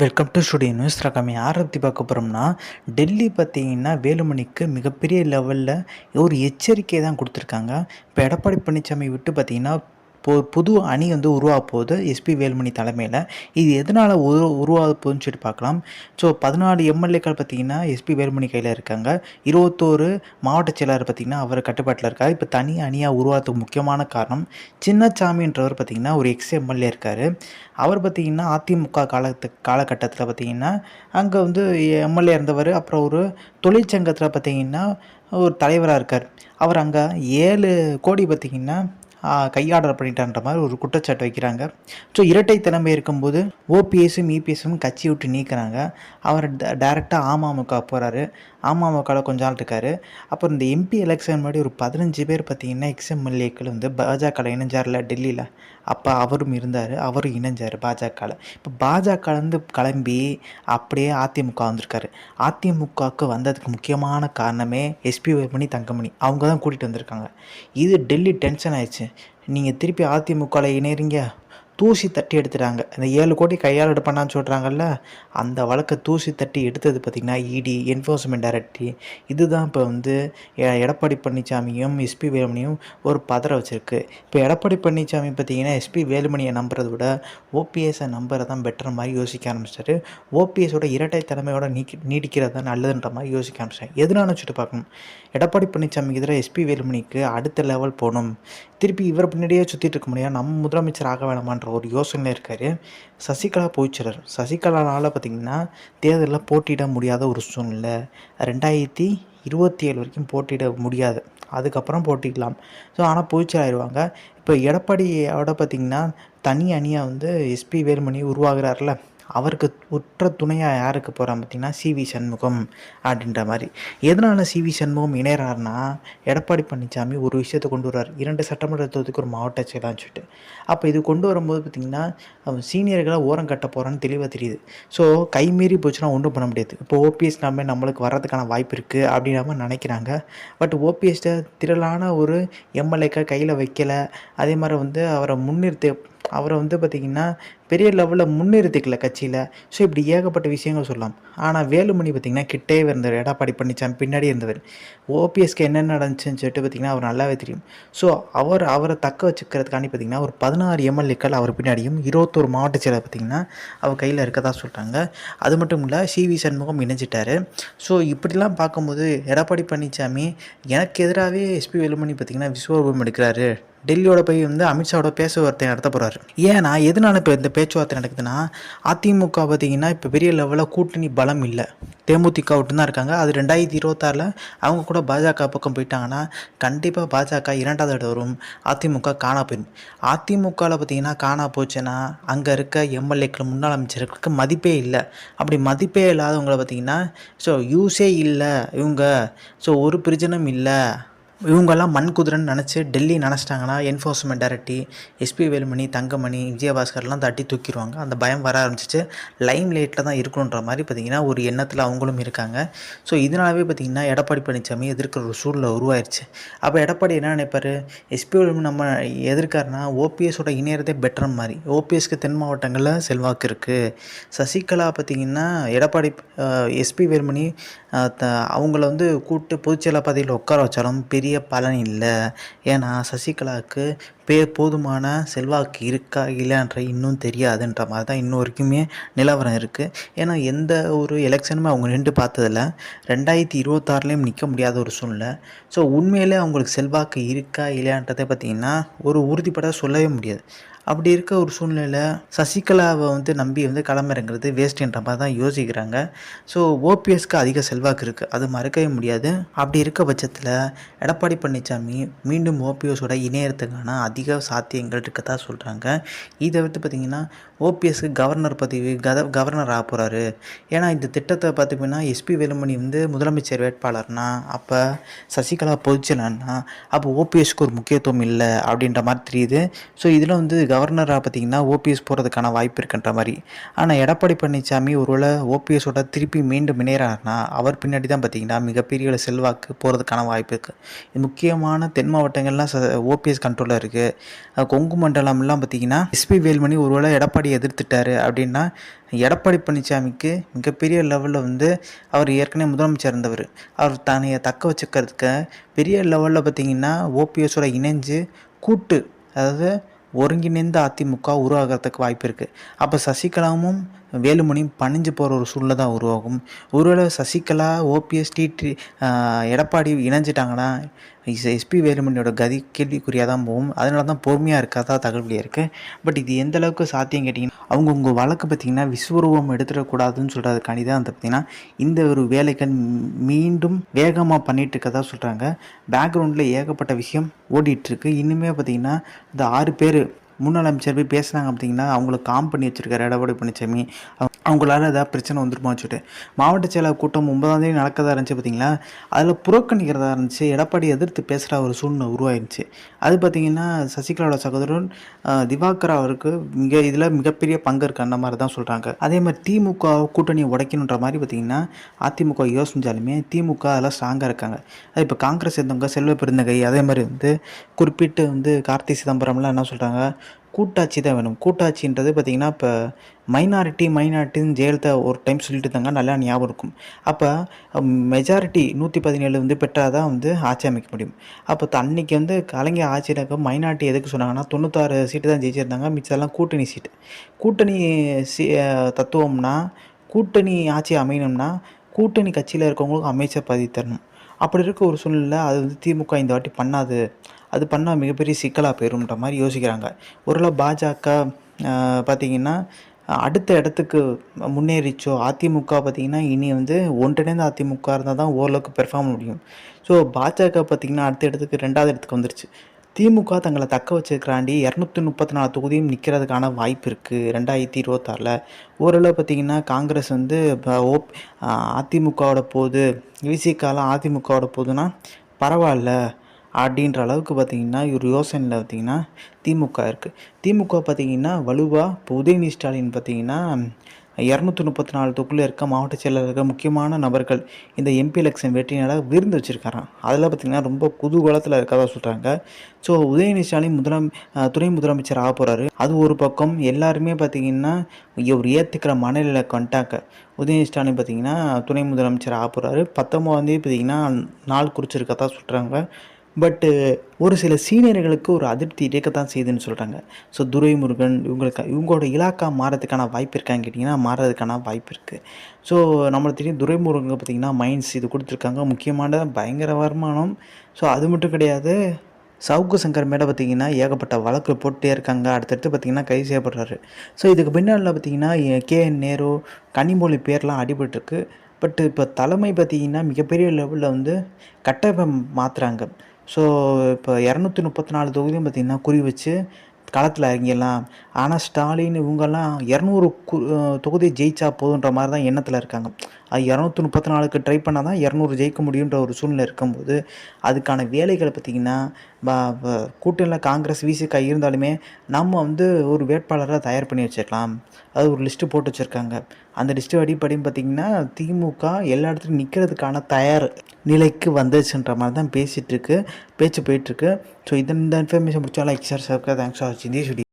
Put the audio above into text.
Welcome to studio news ரகம் யாரை பற்றி பார்க்க போகிறோம்னா டெல்லி பார்த்தீங்கன்னா வேலுமணிக்கு மிகப்பெரிய லெவலில் ஒரு எச்சரிக்கை தான் கொடுத்துருக்காங்க. இப்போ எடப்பாடி பழனிசாமி விட்டு பார்த்தீங்கன்னா இப்போ புது அணி வந்து உருவாக போகுது எஸ்பி வேலுமணி தலைமையில். இது எதனால் உரு உருவாக போகுதுன்னு சொல்லிட்டு பார்க்கலாம். ஸோ பதினாலு எம்எல்ஏக்கள் பார்த்தீங்கன்னா எஸ்பி வேலுமணி கையில் இருக்காங்க. இருபத்தோரு மாவட்ட செயலாளர் பார்த்தீங்கன்னா அவர் கட்டுப்பாட்டில் இருக்கார். இப்போ தனி அணியாக உருவாகிறதுக்கு முக்கியமான காரணம் சின்னச்சாமின்றவர் பார்த்தீங்கன்னா ஒரு எக்ஸ் எம்எல்ஏ இருக்கார். அவர் பார்த்தீங்கன்னா அதிமுக காலத்து காலகட்டத்தில் பார்த்தீங்கன்னா அங்கே வந்து எம்எல்ஏ இருந்தவர் அப்புறம் ஒரு தொழிற்சங்கத்தில் பார்த்தீங்கன்னா ஒரு தலைவராக இருக்கார். அவர் அங்கே ஏழு கோடி பார்த்தீங்கன்னா கையாடல் பண்ணிட்டான்ற மாதிரி ஒரு குற்றச்சாட்டு வைக்கிறாங்க. ஸோ இரட்டை தலைமை இருக்கும்போது ஓபிஎஸும் இபிஎஸும் கட்சி விட்டு நீக்கிறாங்க அவர் டேரெக்டாக அமமுக போகிறாரு அமமுகவில் கொஞ்ச நாள் இருக்கார். அப்புறம் இந்த எம்பி எலெக்ஷன் முன்னாடி ஒரு பதினஞ்சு பேர் பார்த்தீங்கன்னா எக்ஸ்எம்எல்ஏக்கள் வந்து பாஜகவில் இணைஞ்சார்ல டெல்லியில். அப்போ அவரும் இருந்தார் அவரும் இணைஞ்சார் பாஜகவில் இப்போ பாஜகலேருந்து கிளம்பி அப்படியே அதிமுக வந்திருக்காரு. அதிமுகவுக்கு வந்ததுக்கு முக்கியமான காரணமே எஸ்பி வேலுமணி தங்கமணி. அவங்க தான் கூட்டிகிட்டு வந்திருக்காங்க. இது டெல்லி டென்ஷன் ஆயிடுச்சு. நீங்கள் திருப்பி அதிமுகவில் இணைறீங்க தூசி தட்டி எடுத்துட்டாங்க. இந்த ஏழு கோடி கையால் எடுப்பான்னு சொல்கிறாங்கல்ல அந்த வழக்கை தூசி தட்டி எடுத்தது பார்த்திங்கன்னா இடி என்ஃபோர்ஸ்மெண்ட் டைரக்டரி இதுதான் இப்போ வந்து எ- எடப்பாடி பழனிசாமியும் எஸ்பி வேலுமணியும் ஒரு பதற வச்சுருக்கு. இப்போ எடப்பாடி பழனிசாமி பார்த்திங்கன்னா எஸ்பி வேலுமணியை நம்புறத விட ஓபிஎஸை நம்புறது தான் பெட்டர் மாதிரி யோசிக்க ஆரம்பிச்சிட்டாரு. ஓபிஎஸோட இரட்டை தலைமையோட நீக்கி நீடிக்கிறது தான் நல்லதுன்ற மாதிரி யோசிக்க ஆரம்பிச்சிட்டாரு எதனால வச்சுட்டு பார்க்கணும். எடப்பாடி பழனிசாமிக்கு எதிராக எஸ்பி வேலுமணிக்கு அடுத்த லெவல் போகணும். திருப்பி இவர் பின்னாடியே சுற்றிட்டு இருக்க முடியாது. நம்ம முதலமைச்சர் ஆக வேணாமான்ற ஒரு யோசனையில் இருக்கார். சசிகலா போயிச்சிடர் சசிகலானால் பார்த்திங்கன்னா தேர்தலில் போட்டியிட முடியாத ஒரு சூழ்நிலை. ரெண்டாயிரத்தி இருபத்தி ஏழு வரைக்கும் போட்டியிட முடியாது. அதுக்கப்புறம் போட்டிக்கலாம் ஸோ ஆனால் போயிச்சலாயிருவாங்க இப்போ எடப்பாடியோட பார்த்திங்கன்னா தனி அணியாக வந்து எஸ்பி வேலுமணி உருவாகிறார்ல அவருக்கு உற்ற துணையாக யாருக்கு போகிறான் பார்த்தீங்கன்னா சிவி சண்முகம் அப்படின்ற மாதிரி. எதனால் சிவி சண்முகம் இணையறாருன்னா எடப்பாடி பழனிசாமி ஒரு விஷயத்தை கொண்டு வர்றார் இரண்டு சட்டமன்ற தொகுதிக்கு ஒரு மாவட்ட செயலான்னு சொல்லிட்டு. அப்போ இது கொண்டு வரும்போது பார்த்திங்கன்னா அவன் சீனியர்களை ஓரம் கட்ட போகிறான்னு தெளிவாக தெரியுது. ஸோ கைமீறி போச்சுன்னா ஒன்றும் பண்ண முடியாது. இப்போ ஓபிஎஸ் நம்ம நம்மளுக்கு வர்றதுக்கான வாய்ப்பு இருக்குது அப்படின்னு நினைக்கிறாங்க. பட் ஓபிஎஸ்ட்டை திரளான ஒரு எம்எல்ஏக்கை கையில் வைக்கலை. அதே மாதிரி வந்து அவரை முன்னிறுத்த அவரை வந்து பார்த்திங்கன்னா பெரிய லெவலில் முன்னிறுத்திக்கல கட்சியில். ஸோ இப்படி ஏகப்பட்ட விஷயங்கள் சொல்லலாம். ஆனால் வேலுமணி பார்த்திங்கன்னா கிட்டே இருந்தவர் எடப்பாடி பழனிசாமி பின்னாடி இருந்தவர். ஓபிஎஸ்க்கு என்ன நடந்துச்சுன்னு சொல்லிட்டு பார்த்திங்கன்னா அவர் நல்லாவே தெரியும். ஸோ அவர் அவரை தக்க வச்சுக்கிறதுக்காண்டி பார்த்திங்கன்னா ஒரு பதினாறு எம்எல்ஏக்கள் அவர் பின்னாடியும் இருபத்தோரு மாவட்ட செயலர் பார்த்திங்கன்னா அவர் கையில் இருக்கதா சொல்கிறாங்க அது மட்டும் இல்லை சிவி சண்முகம் இணைஞ்சிட்டாரு. ஸோ இப்படிலாம் பார்க்கும்போது எடப்பாடி பழனிசாமி எனக்கு எதிராகவே எஸ்பி வேலுமணி பார்த்திங்கன்னா விஸ்வரூபம் எடுக்கிறாரு. டெல்லியோட போய் வந்து அமித்ஷாவோட பேச்சுவார்த்தை நடத்த போகிறாரு ஏன்னா எதனால இப்போ இந்த பேச்சுவார்த்தை நடக்குதுன்னா அதிமுக பார்த்தீங்கன்னா இப்போ பெரிய லெவலில் கூட்டணி பலம் இல்லை. தேமுதிக விட்டு தான் இருக்காங்க. அது ரெண்டாயிரத்தி இருபத்தாறில் அவங்க கூட பாஜக பக்கம் போயிட்டாங்கன்னா கண்டிப்பாக பாஜக இரண்டாவது இடம் வரும். அதிமுக காணா போயிடும் அதிமுகவில் பார்த்தீங்கன்னா காணா போச்சுன்னா அங்கே இருக்க எம்எல்ஏக்கள் முன்னாள் அமைச்சர்களுக்கு மதிப்பே இல்லை. அப்படி மதிப்பே இல்லாதவங்களை பார்த்தீங்கன்னா ஸோ யூஸே இல்லை இவங்க. ஸோ ஒரு பிரச்சனையும் இல்லை. இவங்கெல்லாம் மண் குதிரைன்னு நினச்சி Delhi நினச்சிட்டாங்கன்னா enforcement directorate SP Velumani Thangamani விஜயபாஸ்கர்லாம் தட்டி தூக்கிடுவாங்க. அந்த பயம் வர ஆரம்பிச்சிச்சு. லைம் லைட்டில் தான் இருக்கணுன்ற மாதிரி பார்த்திங்கன்னா ஒரு எண்ணத்தில் அவங்களும் இருக்காங்க. ஸோ இதனாலவே பார்த்திங்கன்னா எடப்பாடி பழனிசாமி எதிர்க்கிற ஒரு சூழலை உருவாயிருச்சு. அப்போ எடப்பாடி என்ன நினைப்பார்? எஸ்பி வேலுமணி நம்ம எதிர்க்காருன்னா ஓபிஎஸோட இணையறதே பெட்டர் மாதிரி. ஓபிஎஸ்க்கு தென் மாவட்டங்களில் செல்வாக்கு இருக்குது சசிகலா பார்த்திங்கன்னா எடப்பாடி எஸ்பி வேலுமணி த அவங்கள வந்து கூட்டு பொதுச்செயலாளர் பதவியில் உட்கார வச்சாலும் பெரிய பெரிய பலன் இல்லை. ஏன்னா சசிகலாவுக்கு பே போதுமான செல்வாக்கு இருக்கா இல்லைன்ற இன்னும் தெரியாதுன்ற மாதிரி தான் இன்னும் வரைக்குமே நிலவரம் இருக்குது ஏன்னா எந்த ஒரு எலெக்ஷனுமே அவங்க நின்று பார்த்ததில்ல. ரெண்டாயிரத்தி இருபத்தாறுலேயும் நிற்க முடியாத ஒரு சூழ்நிலை. ஸோ உண்மையிலே அவங்களுக்கு செல்வாக்கு இருக்கா இல்லையான்றதை பார்த்திங்கன்னா ஒரு உறுதிப்பட சொல்லவே முடியாது. அப்படி இருக்க ஒரு சூழ்நிலையில் சசிகலாவை வந்து நம்பி வந்து களமிறங்குறது வேஸ்ட்ன்ற மாதிரி தான் யோசிக்கிறாங்க. ஸோ ஓபிஎஸ்க்கு அதிக செல்வாக்கு இருக்குது அது மறக்கவே முடியாது. அப்படி இருக்க பட்சத்தில் எடப்பாடி பழனிசாமி மீண்டும் ஓபிஎஸோட இணையறதுக்கான அதிக சாத்தியங்கள் இருக்கதா சொல்கிறாங்க இதை விட்டு பார்த்திங்கன்னா ஓபிஎஸ்க்கு கவர்னர் பதவி கத கவர்னர் ஆக போகிறாரு ஏன்னா இந்த திட்டத்தை பார்த்திங்கன்னா எஸ்பி வேலுமணி வந்து முதலமைச்சர் வேட்பாளர்னா அப்போ சசிகலா பொதுச்செயலர்னா அப்போ ஓபிஎஸ்க்கு ஒரு முக்கியத்துவம் இல்லை அப்படின்ற மாதிரி தெரியுது. ஸோ இதில் வந்து கவர்னராக பார்த்தீங்கன்னா ஓபிஎஸ் போகிறதுக்கான வாய்ப்பு இருக்குன்ற மாதிரி. ஆனால் எடப்பாடி பழனிசாமி ஒருவேளை ஓபிஎஸோட திருப்பி மீண்டும் இணையறாருனா அவர் பின்னாடி தான் பார்த்தீங்கன்னா மிகப்பெரிய ஒரு செல்வாக்கு போகிறதுக்கான வாய்ப்பு இருக்குது முக்கியமான தென் மாவட்டங்கள்லாம் ஓபிஎஸ் கண்ட்ரோலில் இருக்குது கொங்கு மண்டலம்லாம் பார்த்தீங்கன்னா எஸ்பி வேல்மணி ஒருவேளை எடப்பாடி எதிர்த்துட்டாரு அப்படின்னா எடப்பாடி பழனிசாமிக்கு மிகப்பெரிய லெவலில் வந்து அவர் ஏற்கனவே முதலமைச்சர் இருந்தவர். அவர் தன்னையை தக்க வச்சுக்கிறதுக்கு பெரிய லெவலில் பார்த்தீங்கன்னா ஓபிஎஸோட இணைஞ்சு கூட்டு அதாவது ஒருங்கிணைந்த அதிமுக உருவாகிறதுக்கு வாய்ப்பு இருக்குது அப்போ சசிகலாவும் வேலுமணியும் பணிஞ்சு போகிற ஒரு சூழ்நிலை தான் உருவாகும். ஒருவேளை சசிகலா ஓபிஎஸ் டிடி எடப்பாடி இணைஞ்சிட்டாங்கன்னா எஸ்பி வேலுமணியோட கதி கேள்விக்குறியாக தான் போகும். அதனால தான் பொறுமையாக இருக்காதா தகவலியாக இருக்குது பட் இது எந்த அளவுக்கு சாத்தியம் கேட்டிங்கன்னா அவங்கவுங்க வழக்கு பார்த்திங்கன்னா விஸ்வரூபம் எடுத்துடக்கூடாதுன்னு சொல்கிறதுக்காண்டி தான் வந்து பார்த்திங்கன்னா இந்த ஒரு வேலைகள் மீண்டும் வேகமாக பண்ணிகிட்டு இருக்கதா சொல்கிறாங்க பேக்ரவுண்டில் ஏகப்பட்ட விஷயம் ஓடிட்டுருக்கு இன்னுமே பார்த்திங்கன்னா இந்த ஆறு பேர் முன்னாள் அமைச்சர் போய் பேசுனாங்க பார்த்தீங்கன்னா அவங்கள காம் பண்ணி வச்சிருக்காரு எடப்பாடி பழனிசாமி அவங்களால ஏதாவது பிரச்சனை வந்துருமான்னு வச்சுட்டு மாவட்ட செயலாளர் கூட்டம் ஒன்பதாம் தேதி நடக்கதா இருந்துச்சு பார்த்தீங்களா அதில் புறக்கணிக்கிறதா இருந்துச்சு. எடப்பாடி எதிர்த்து பேசுகிற ஒரு சூழ்நிலை உருவாயிருச்சு அது பார்த்திங்கன்னா சசிகலாவோட சகோதரன் திவாகர் அவருக்கு மிக இதில் மிகப்பெரிய பங்கு இருக்கு அந்த மாதிரி தான் சொல்கிறாங்க அதே மாதிரி திமுக கூட்டணியை உடைக்கணுன்ற மாதிரி பார்த்தீங்கன்னா அதிமுக யோசிச்சாலுமே திமுக அதெல்லாம் ஸ்ட்ராங்காக இருக்காங்க. அது இப்போ காங்கிரஸ் இருந்தவங்க செல்வ பெருந்தகை அதே மாதிரி வந்து குறிப்பிட்டு வந்து கார்த்தி சிதம்பரம்லாம் என்ன சொல்கிறாங்க கூட்டாட்சி தான் வேணும். கூட்டாட்சின்றது பார்த்திங்கன்னா இப்போ மைனாரிட்டி மைனாரிட்டின்னு ஜெயலலிதா ஒரு டைம் சொல்லிட்டு இருந்தாங்க. நல்லா ஞாபகம் இருக்கும். அப்போ மெஜாரிட்டி நூற்றி பதினேழு வந்து பெற்றால் தான் வந்து ஆட்சி அமைக்க முடியும். அப்போ அன்னைக்கு வந்து கலைஞர் ஆட்சியில் இருக்க மைனாரிட்டி எதுக்கு சொன்னாங்கன்னா தொண்ணூத்தாறு சீட்டு தான் ஜெயிச்சிருந்தாங்க. மிச்சம்லாம் கூட்டணி சீட்டு கூட்டணி சி தத்துவம்னா கூட்டணி ஆட்சி அமையணும்னா கூட்டணி கட்சியில் இருக்கவங்களுக்கு அமைச்சர் பதவி தரணும். அப்படி இருக்க ஒரு சூழ்நிலை அது வந்து திமுக இந்த வாட்டி பண்ணாது. அது பண்ணால் மிகப்பெரிய சிக்கலாக போயிரும்ன்ற மாதிரி யோசிக்கிறாங்க. ஒருவேளை பாஜக பார்த்திங்கன்னா அடுத்த இடத்துக்கு முன்னேறிச்சோ அதிமுக பார்த்தீங்கன்னா இனி வந்து ஒன்றிணைந்த அதிமுக இருந்தால் தான் ஓரளவுக்கு பெர்ஃபார்ம் முடியும். ஸோ பாஜக பார்த்தீங்கன்னா அடுத்த இடத்துக்கு ரெண்டாவது இடத்துக்கு வந்துருச்சு. திமுக தங்களை தக்க வச்சிருக்கிறாண்டி. இரநூத்தி முப்பத்தி நாலு தொகுதியும் நிற்கிறதுக்கான வாய்ப்பு இருக்குது ரெண்டாயிரத்தி இருபத்தாறில். ஓரளவு பார்த்தீங்கன்னா காங்கிரஸ் வந்து இப்போ ஓப் அதிமுகவோட போகுது விசிகால அதிமுகவோட போகுதுன்னா பரவாயில்ல அப்படின்ற அளவுக்கு பார்த்தீங்கன்னா ஒரு யோசனையில் பார்த்திங்கன்னா திமுக இருக்குது திமுக பார்த்திங்கன்னா வலுவாக இப்போ உதயநிதி ஸ்டாலின் பார்த்திங்கன்னா இரநூத்தி முப்பத்தி நாலு தொகுதியில் இருக்க மாவட்ட செயலாளர்கள் இருக்க முக்கியமான நபர்கள் இந்த எம்பி எலெக்ஷன் வெற்றினால விருந்து வச்சுருக்காராம். அதில் பார்த்தீங்கன்னா ரொம்ப குதூகலத்தில் இருக்கதா சொல்கிறாங்க ஸோ உதயநிதி ஸ்டாலின் முதலம் துணை முதலமைச்சர் ஆக போகிறாரு அது ஒரு பக்கம் எல்லாருமே பார்த்திங்கன்னா ஒரு ஏற்றுக்கிற மனநிலையில் வந்துட்டாங்க. உதயநிதி ஸ்டாலின் பார்த்தீங்கன்னா துணை முதலமைச்சர் ஆக போகிறாரு பத்தொம்போதாந்தேதி பார்த்திங்கன்னா நாள் குறிச்சிருக்கதா சொல்கிறாங்க பட்டு uh, ஒரு சில சீனியர்களுக்கு ஒரு அதிருப்தி இருக்கத்தான் செய்யுதுன்னு சொல்கிறாங்க ஸோ துரைமுருகன் இவங்களுக்கு இவங்களோட இலாக்கா மாறதுக்கான வாய்ப்பு இருக்கான்னு கேட்டிங்கன்னா மாறதுக்கான வாய்ப்பு இருக்குது ஸோ நம்மளுக்கு தெரியும் துரைமுருகன் பார்த்திங்கன்னா மைன்ஸ் இது கொடுத்துருக்காங்க. முக்கியமான பயங்கர வருமானம் ஸோ அது மட்டும் கிடையாது. சவுக்கு சங்கர் மேலே பார்த்தீங்கன்னா ஏகப்பட்ட வழக்கு போட்டே இருக்காங்க. அடுத்தடுத்து பார்த்தீங்கன்னா கைது செய்யப்படுறாரு. ஸோ இதுக்கு பின்னால் பார்த்தீங்கன்னா கே என் நேரு கனிமொழி பேர்லாம் அடிபட்டுருக்கு. பட் இப்போ தலைமை பார்த்திங்கன்னா மிகப்பெரிய லெவலில் வந்து கட்டமைப்பை மாற்றுறாங்க ஸோ இப்போ இரநூத்தி முப்பத்தி நாலு தொகுதியும் பார்த்தீங்கன்னா குறி வச்சு களத்தில் இறங்கிடலாம். ஆனால் ஸ்டாலின் இவங்கெல்லாம் இரநூறு கு தொகுதியை ஜெயிச்சா போதுன்ற மாதிரி தான் எண்ணத்தில் இருக்காங்க. அது இரநூத்தி முப்பத்தி நாலுக்கு ட்ரை பண்ணால் தான் இரநூறு ஜெயிக்க முடியுன்ற ஒரு சூழ்நிலை இருக்கும்போது அதுக்கான வேலைகளை பார்த்திங்கன்னா கூட்டணியில் காங்கிரஸ் விசிகா இருந்தாலுமே நம்ம வந்து ஒரு வேட்பாளராக தயார் பண்ணி வச்சிருக்கலாம் அது ஒரு லிஸ்ட்டு போட்டு வச்சுருக்காங்க. அந்த லிஸ்ட்டு அடிப்படையும் பார்த்திங்கன்னா திமுக எல்லா இடத்துலையும் நிற்கிறதுக்கான தயார் நிலைக்கு வந்துச்சுன்ற மாதிரி தான் பேசிகிட்ருக்கு பேச்சு போயிட்டுருக்கு ஸோ இந்த இன்ஃபர்மேஷன் பிடிச்சா like share subscribe thanks for வாட்சிங் தி